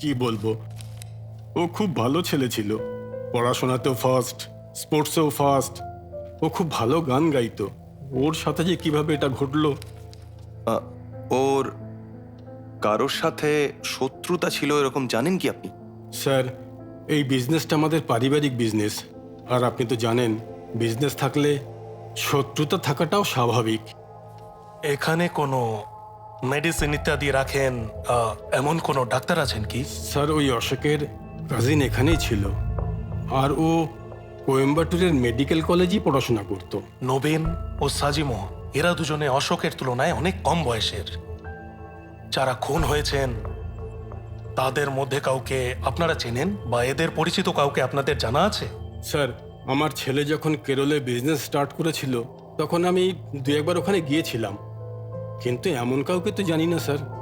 কি বলব? ও খুব ভালো ছেলে ছিল। পড়াশোনাতেও ফার্স্ট স্পোর্টসেও ফার্স্ট ও খুব ভালো গান গাইতো। ওর সাথে যে কীভাবে এটা ঘটলো? ওর কারোর সাথে শত্রুতা ছিল এরকম জানেন কি আপনি? স্যার এই বিজনেসটা আমাদের পারিবারিক বিজনেস আর আপনি তো জানেন বিজনেস থাকলে শত্রুতা থাকাটাও স্বাভাবিক। এখানে কোনো মেডিসিন ইত্যাদি রাখেন আহ, এমন কোনো ডাক্তার আছেন কি? স্যার ওই অশোকের কাজিন এখানেই ছিল। আর ও কোয়েম্বাটুরের মেডিকেল কলেজই পড়াশোনা করতো। নবীন ও সাজিমো এরা দুজনে অশোকের তুলনায় অনেক কম বয়সের। যারা খুন হয়েছেন তাদের মধ্যে কাউকে আপনারা চেনেন বা এদের পরিচিত কাউকে আপনাদের জানা আছে? স্যার আমার ছেলে যখন কেরলে বিজনেস স্টার্ট করেছিল তখন আমি দু একবার ওখানে গিয়েছিলাম। কিন্তু এমন কাউকে তো জানি না স্যার।